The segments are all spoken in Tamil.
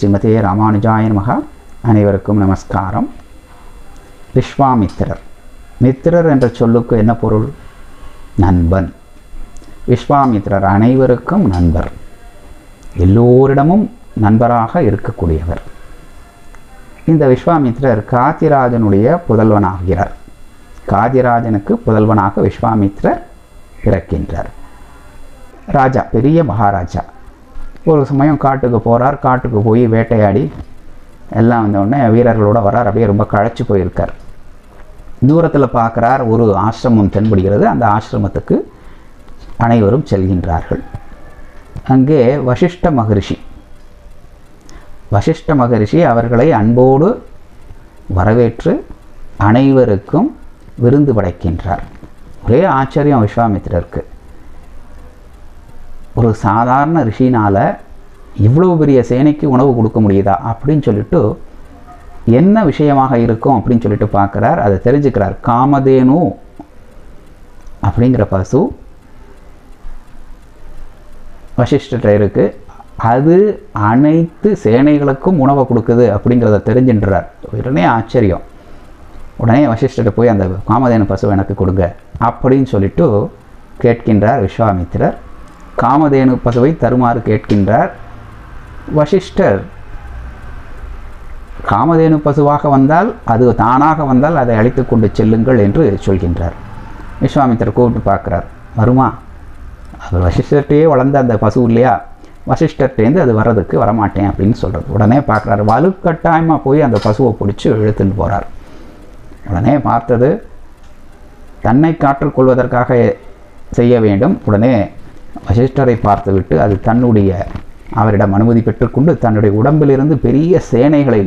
ஸ்ரீமதே ராமானுஜாய மகா அனைவருக்கும் நமஸ்காரம். விஸ்வாமித்திரர். மித்திரர் என்ற சொல்லுக்கு என்ன பொருள்? நண்பன். விஸ்வாமித்திரர் அனைவருக்கும் நண்பர். எல்லோரிடமும் நண்பராக இருக்கக்கூடியவர். இந்த விஸ்வாமித்திரர் காத்திராஜனுடைய புதல்வனாகிறார். காதிராஜனுக்கு புதல்வனாக விஸ்வாமித்திரர் பிறக்கின்றார். ராஜா பெரிய மகாராஜா. ஒரு சமயம் காட்டுக்கு போகிறார் காட்டுக்கு போய் வேட்டையாடி எல்லாம் வந்தோடனே வீரர்களோடு வீரர்களோட வரார். அப்படியே ரொம்ப களைச்சி போயிருக்கார். தூரத்தில் பார்க்குறார் ஒரு ஆசிரமம் தென்படுகிறது. அந்த ஆசிரமத்துக்கு அனைவரும் செல்கின்றார்கள். அங்கே வசிஷ்ட மகரிஷி வசிஷ்ட மகரிஷி அவர்களை அன்போடு வரவேற்று அனைவருக்கும் விருந்து படைக்கின்றார். ஒரே ஆச்சரியம் விஸ்வாமித்திரருக்கு. ஒரு சாதாரண ரிஷினால் இவ்வளவு பெரிய சேனைக்கு உணவு கொடுக்க முடியுதா அப்படின்னு சொல்லிட்டு என்ன விஷயமாக இருக்கும் அப்படின்னு சொல்லிட்டு பார்க்குறார். அதை தெரிஞ்சுக்கிறார். காமதேனு அப்படிங்கிற பசு வசிஷ்டர் இருக்குது அது அனைத்து சேனைகளுக்கும் உணவை கொடுக்குது அப்படிங்கிறத தெரிஞ்சுன்றார். உடனே ஆச்சரியம். உடனே வசிஷ்டர் போய் அந்த காமதேனு பசு எனக்கு கொடுங்க அப்படின்னு சொல்லிட்டு கேட்கின்றார் விஸ்வாமித்திரர். காமதேனு பசுவை தருமாறு கேட்கின்றார். வசிஷ்டர் காமதேனு பசுவாக வந்தால் அது தானாக வந்தால் அதை அழைத்து கொண்டு செல்லுங்கள் என்று சொல்கின்றார். விஸ்வாமித்தர் கூப்பிட்டு பார்க்குறார் வருமா? அவர் வசிஷ்டர்கிட்டயே வளர்ந்த அந்த பசு இல்லையா? வசிஷ்டர்கிட்டேருந்து அது வர்றதுக்கு வரமாட்டேன் அப்படின்னு சொல்கிறது உடனே பார்க்குறாரு வலுக்கட்டாயமாக போய் அந்த பசுவை பிடிச்சி இழுத்துட்டு போகிறார் உடனே பார்த்தது தன்னை காற்றுக்கொள்வதற்காக செய்ய வேண்டும். உடனே வசிஷ்டரை பார்த்துவிட்டு அது தன்னுடைய அவரிடம் அனுமதி பெற்றுக்கொண்டு தன்னுடைய உடம்பிலிருந்து பெரிய சேனைகளை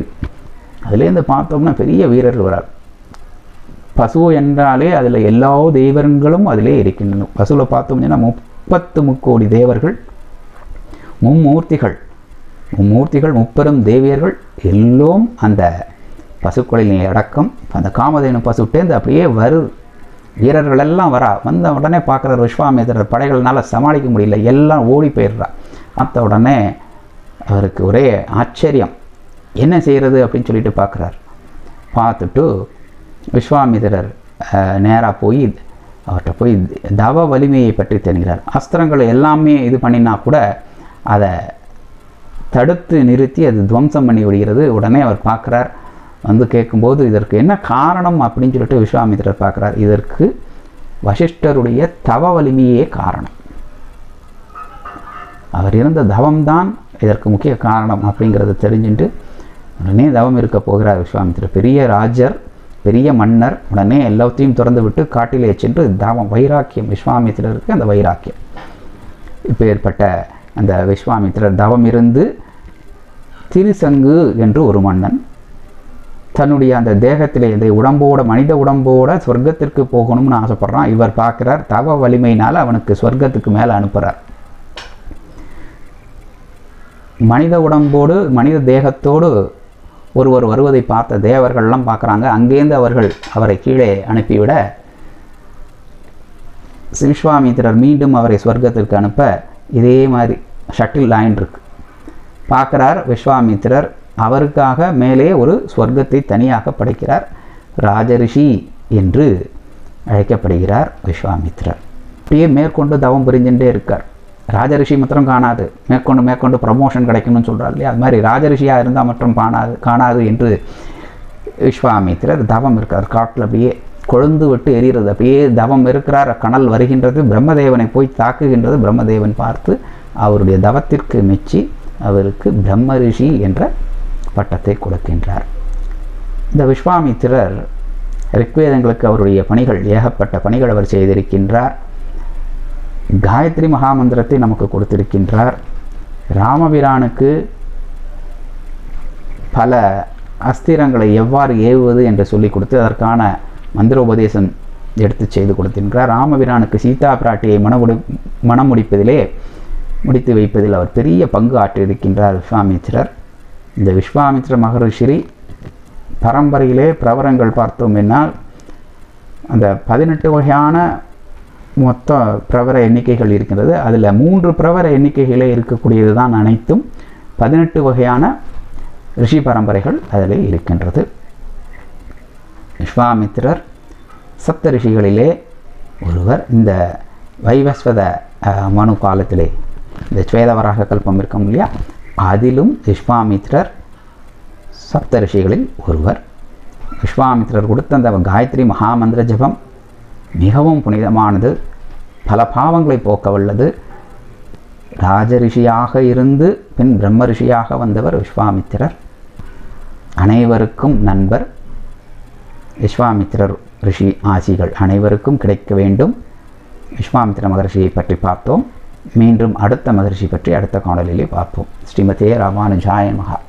அதுலேருந்து பார்த்தோம்னா பெரிய வீரர்கள் வரார். பசு என்றாலே அதில் எல்லா தெய்வங்களும் அதிலே இருக்கின்றன பசுவில் பார்த்தோம்னா முப்பத்து முக்கோடி தேவர்கள் மும்மூர்த்திகள். மும்மூர்த்திகள் முப்பெரும் தேவியர்கள் எல்லோரும் அந்த பசுக்களின் அடக்கம் அந்த காமதேனு பசுட்டேந்து அப்படியே வருது வீரர்கள் எல்லாம் வரா. வந்த உடனே பார்க்குற விஸ்வாமித்திரர் படைகள்னால் சமாளிக்க முடியல. எல்லாம் ஓடி போயிடுறா. அந்த உடனே அவருக்கு ஒரே ஆச்சரியம். என்ன செய்கிறது அப்படின்னு சொல்லிட்டு பார்க்குறார். பார்த்துட்டு விஸ்வாமித்திரர் நேராக போய் அவர்கிட்ட போய் தவ வலிமையை பற்றி தெரிகிறார். அஸ்திரங்கள் எல்லாமே இது பண்ணினா கூட அதை தடுத்து நிறுத்தி அது துவம்சம் பண்ணி விடுகிறது. உடனே அவர் பார்க்குறார் வந்து கேட்கும்போது இதற்கு என்ன காரணம் அப்படின்னு சொல்லிட்டு விஸ்வாமித்திரர் பார்க்குறார். இதற்கு வசிஷ்டருடைய தவ வலிமையே காரணம். அவர் இருந்த தவம்தான் இதற்கு முக்கிய காரணம் அப்படிங்கிறத தெரிஞ்சுட்டு உடனே தவம் இருக்க போகிறார் விஸ்வாமித்திரர். பெரிய ராஜர் பெரிய மன்னர் உடனே எல்லாத்தையும் திறந்து விட்டு காட்டிலே சென்று தவம் வைராக்கியம் விஸ்வாமித்திரருக்கு அந்த வைராக்கியம். இப்போ ஏற்பட்ட அந்த விஸ்வாமித்திரர் தவம் இருந்து திருசங்கு என்று ஒரு மன்னன் தன்னுடைய அந்த தேகத்தில் இந்த உடம்போட மனித உடம்போட சொர்க்கத்திற்கு போகணும்னு ஆசைப்படுறான். இவர் பார்க்குறார் தவ வலிமையினால் அவனுக்கு சொர்க்கத்துக்கு மேலே அனுப்புகிறார் மனித உடம்போடு மனித தேகத்தோடு ஒருவர் வருவதை பார்த்த தேவர்கள்லாம் பார்க்குறாங்க. அங்கேருந்து அவர்கள் அவரை கீழே அனுப்பிவிட விஸ்வாமித்திரர் மீண்டும் அவரை சொர்க்கத்திற்கு அனுப்ப இதே மாதிரி ஷட்டில் லைன் இருக்கு. பார்க்குறார் விஸ்வாமித்திரர் அவருக்காக மேலே ஒரு ஸ்வர்க்கத்தை தனியாக படைக்கிறார் ராஜரிஷி என்று அழைக்கப்படுகிறார் விஸ்வாமித்திரர் அப்படியே மேற்கொண்டு தவம் புரிஞ்சுட்டே இருக்கார். ராஜரிஷி மாத்திரம் காணாது. மேற்கொண்டு மேற்கொண்டு ப்ரமோஷன் கிடைக்கணும்னு சொல்கிறார் இல்லையா? அது மாதிரி ராஜரிஷியாக இருந்தால் மட்டும் காணாது காணாது என்று விஸ்வாமித்திரர் தவம் இருக்கார் காட்டில் அப்படியே கொழுந்து விட்டு எரிகிறது அப்படியே தவம் இருக்கிறார். கனல் வருகின்றது. பிரம்மதேவனை போய் தாக்குகின்றது. பிரம்மதேவன் பார்த்து அவருடைய தவத்திற்கு மெச்சி அவருக்கு பிரம்ம ரிஷி என்ற பட்டத்தை கொடுக்கின்றார். இந்த விஸ்வாமித்திரர் ரிக்வேதங்களுக்கு அவருடைய பணிகள் ஏகப்பட்ட பணிகள் அவர் செய்திருக்கின்றார். காயத்ரி மகாமந்திரத்தை நமக்கு கொடுத்திருக்கின்றார். ராமபிரானுக்கு பல அஸ்திரங்களை எவ்வாறு ஏவுவது என்று சொல்லிக் கொடுத்து அதற்கான மந்திரோபதேசம் எடுத்து செய்து கொடுத்திருக்கிறார். ராமபிரானுக்கு சீதா பிராட்டியை மனமுடி மனமுடிப்பதிலே முடிப்பதிலே முடித்து வைப்பதில் அவர் பெரிய பங்கு ஆற்றியிருக்கின்றார் விஸ்வாமித்திரர். இந்த விஸ்வாமித்ர மகரிஷி பரம்பரையிலே பிரவரங்கள் பார்த்தோம் என்னால் அந்த பதினெட்டு வகையான மொத்த பிரவர எண்ணிக்கைகள் இருக்கின்றது. அதில் மூன்று பிரவர எண்ணிக்கைகளே இருக்கக்கூடியது தான் அனைத்தும். பதினெட்டு வகையான ரிஷி பரம்பரைகள் அதில் இருக்கின்றது. விஸ்வாமித்திரர் சப்த ரிஷிகளிலே ஒருவர் இந்த வைவஸ்வத மனு காலத்திலே இந்த ஸ்வேதவராக கல்பம் இருக்கும் இல்லையா? அதிலும் விஸ்வாமித்ரர் சப்த ரிஷிகளில் ஒருவர். விஸ்வாமித்திரர் கொடுத்த அந்த காயத்ரி மகாமந்திர ஜபம் மிகவும் புனிதமானது. பல பாவங்களை போக்க வல்லது ராஜ ரிஷியாக இருந்து பின் பிரம்ம ரிஷியாக வந்தவர் விஸ்வாமித்திரர் அனைவருக்கும் நண்பர். விஸ்வாமித்திரர் ரிஷி ஆசிகள் அனைவருக்கும் கிடைக்க வேண்டும். விஸ்வாமித்திர மகர்ஷியை பற்றி பார்த்தோம். மீண்டும் அடுத்த மகிழ்ச்சி பற்றி அடுத்த காணொலியிலே பார்ப்போம். ஸ்ரீமதே ராமானுஜாய மகா.